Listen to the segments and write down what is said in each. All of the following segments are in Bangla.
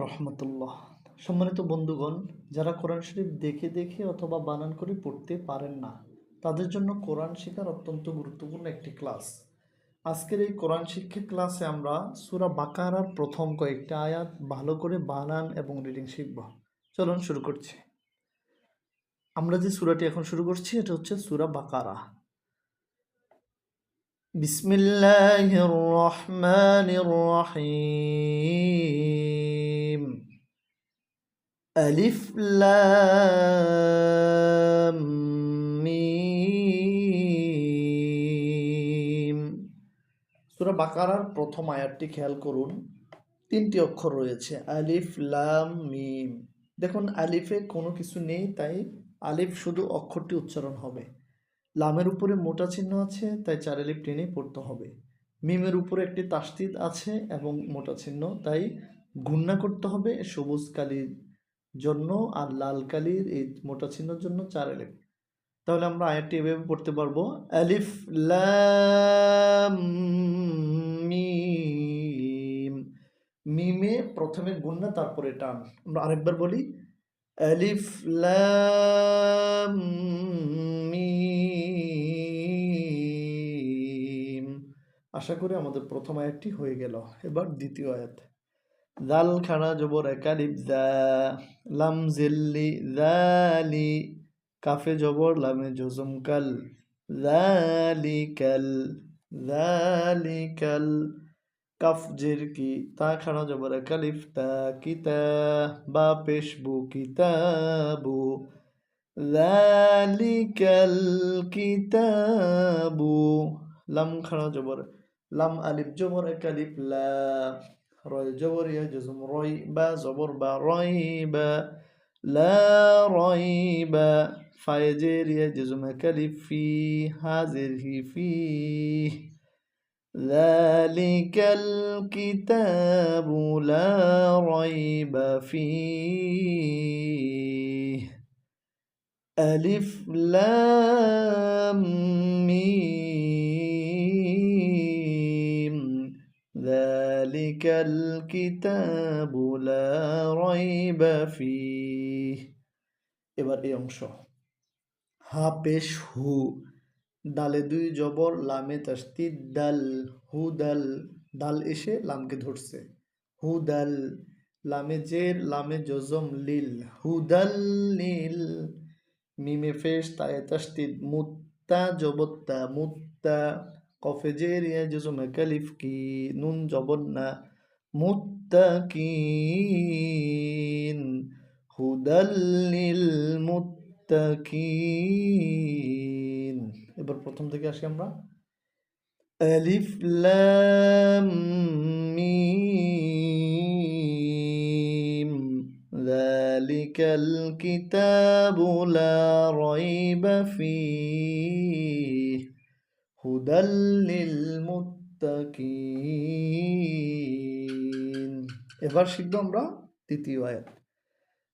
রহমতুল্লাহ। সম্মানিত বন্ধুগণ, যারা কোরআন শরীফ দেখে দেখে অথবা বানান করে পড়তে পারেন না, তাদের জন্য কোরআন শেখার অত্যন্ত গুরুত্বপূর্ণ একটি ক্লাস। আজকের এই কোরআন শিক্ষা ক্লাসে আমরা সুরা বাকারার প্রথম কয়েকটা আয়াত ভালো করে বানান এবং রিডিং শিখব। চলুন শুরু করছি। আমরা যে সুরাটি এখন শুরু করছি, এটা হচ্ছে সুরা বাকারা। বিসমিল্লাহির রহমানির রহিম ألف لام মিম সূরা বাকারার প্রথম আয়াতটি খেয়াল করুন তিনটি অক্ষর রয়েছে আলিফ লাম মিম দেখুন আলিফে কোনো কিছু নেই তাই আলিফ শুধু অক্ষরটি উচ্চারণ হবে লামের উপরে মোটা চিহ্ন আছে, তাই চার টেনে পড়তে হবে। মিমের উপরে একটি তাস্তিদ আছে এবং মোটা চিহ্ন, তাই গুণনা করতে হবে সবুজ কালির জন্য আর লাল কালির এই মোটা চিহ্নের জন্য চার আলিফ তাহলে আমরা আয়াতটি এভাবে পড়তে পারব। আলিফ, লাম, মিম। মিমে প্রথমে গুণনা তারপরে টান। আমরা আরেকবার বলি, আলিফ, লাম আশা করি আমাদের প্রথম আয়াতটি হয়ে গেল। এবার দ্বিতীয় আয়াত। জাল খানা জবর একালিফ দা লাম জিল্লি জালি কাফে জবর লামে জজম কাল জালিকাল জালিকাল কাফ জের কি, তা খানা জবর একালিফ তা কিতা, বা পেশবু কিতাবু জালিকাল কিতাবু লাম খানা জবর لم ألف جمر كالف لا. رأي جبر يا جزم با زبر بريب لا ريب. فيجر يا جزم كالف في هذه فيه ذلك الكتاب لا ريب فيه. ألف لام ميم. ذلك الكتاب لا ريب فيه এবার এই অংশ হা পেশ হু দালে দুই জবর লামে তাস্তিদ দাল হু দাল দাল এসে লামকে ধরছে হু দাল লামে জের লামে জজম লিল হুদাল লিল মিমে ফেশ তায়ে তাস্তিদ মুত্তা জবত্তা মুত্তা কফে জের ইয়া জজম কালিফ কি? নুন জবন্না মুত্তাকিন। হুদাল্লিল মুত্তাকিন। এবার প্রথম থেকে আসি আমরা। আলিফ লাম মিম। যালিকাল কিতাবু লা রাইবা ফীহ হুদাল্লিল মুত্তাকিন এবার শিখব আমরা তৃতীয় আয়াত।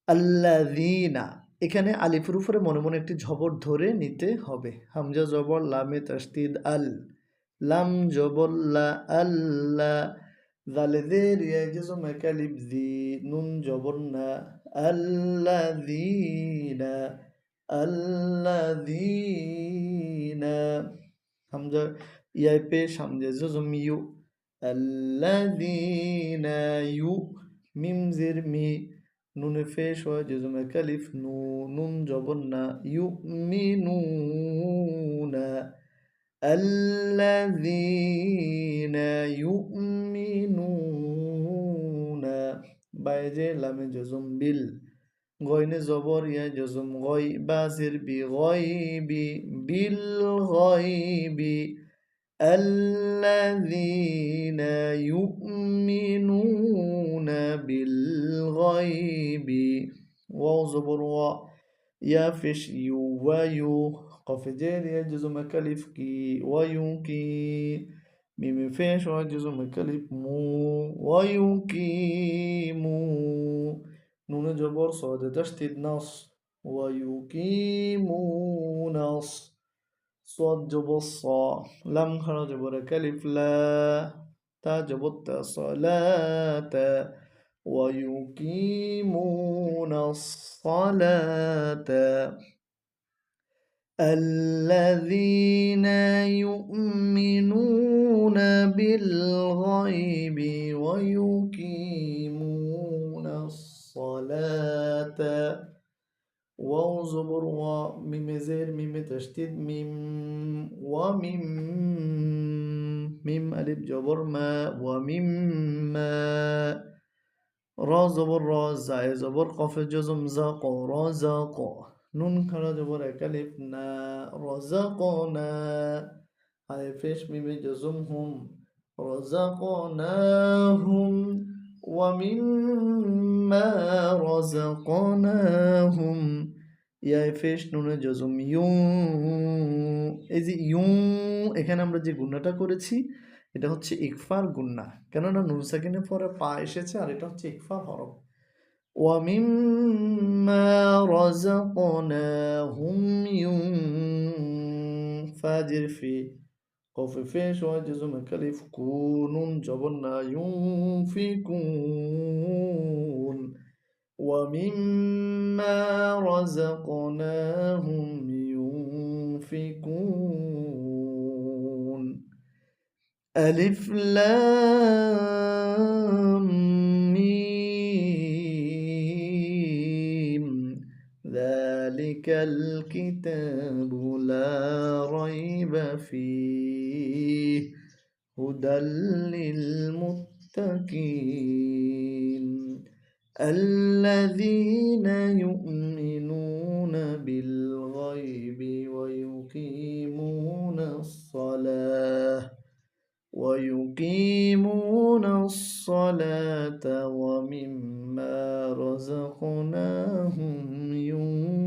আল্লাযীনা, এখানে আলিফের উপরে মনে মনে একটি ঝবর ধরে নিতে হবে। হামজা জবর, লামে তাস্তিদ আল। লাম জবর আল্লাহ জালেদের ইয়াজম একালিফ, জি। নুন জবর না। আল্লাযীনা আল্লাযীনা। হামজা ইয়াই পেশ হামজা জজম ইউ আল্লাযীনা ইউ মিম জির মি নুনে ফেশ হয় জজমে কালিফ নু নুন জবন্না ইউ মিনুনা আল্লাযীনা ইউমিনুনা বাইজে লামে জজম বিল غين يا جزم غي بازر بغيب بالغيب الذين يؤمنون بالغيب واو زبر و يا فش يو ويو قف جير جزم كلف كي ويو كي ميم فيش ويجزم كلف مو ويو كي مو. نون جبر صاد تشتد نص ويقيمون نص صاد جبر صا لم خرج برك ألف لا تا جبت صلاة ويقيمون الصلاة. الذين يؤمنون بالغيب ويقيمون آت. واو زبر و ميم زير ميم تشديد ميم وميم ميم ألف جبر ما ومما را زبر را زاي زبر قاف جزم زاق رزاق نون كلا زبر ألف نا رزقنا ألف ميم جزم هم رزقناهم না রজাকনা আলিফ পেশ মিমে জজম হুম রজাকনাহুম ومما رزقناهم ইয়ায় ফেস নুনে জজম ইউ এই যে ইউ এখানে আমরা যে গুণাটা করেছি এটা হচ্ছে ইকফার গুন্না কেননা নুন সাকিনের পরে পা এসেছে আর এটা হচ্ছে ইকফার হরফ ومما رزقناهم ينفجر في خففيش وعجز مكلف كون جبرنا ينفكون. ومما رزقناهم ينفكون. ألف لام ميم. ذلك الكتاب لا ريب فيه. هدى للمتقين. الذين يؤمنون بالغيب ويقيمون الصلاة ويقيمون الصلاة ومما رزقناهم ينفقون.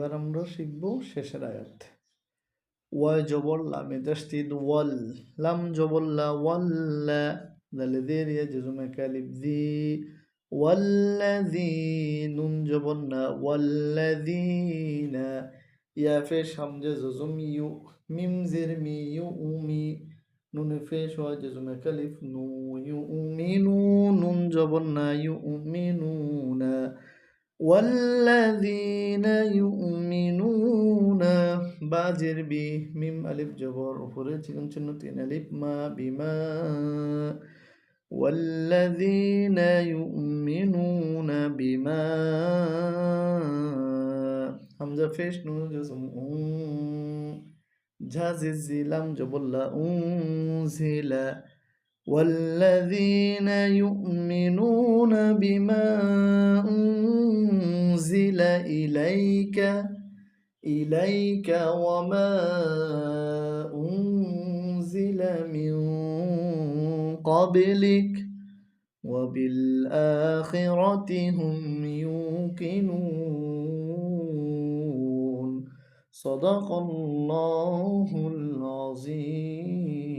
এবার আমরা শিখব শেষের আয়াত। ওয়া জবর লামে ওয়াল, লাম জবর লা ওয়াল্লা দালে দের ইয়া জজমে কালিব দি ওয়াল্লাযী নুন জবর না ওয়াল্লাযীনা হামজা জজম ইউ, মিম জের মি ইউ উমি, নুনে ফেশ ওয়া জজমে কালিফ নু ইউ উমিনু নুন জবর না ইউ উমিনুনা والذين يؤمنون বাজের বি মিম আলিফ জবর উপরে চিকন চিহ্ন তিন আলিফ মা বিমা والذين يؤمنون بما হামজা ফেশ নুন জজম ঝাজিজ জিলাম জবল্লা উনজিলা والذين يؤمنون بما أنزل إليك إليك وما أنزل من قبلك وبالآخرة هم يوقنون. صدق الله العظيم.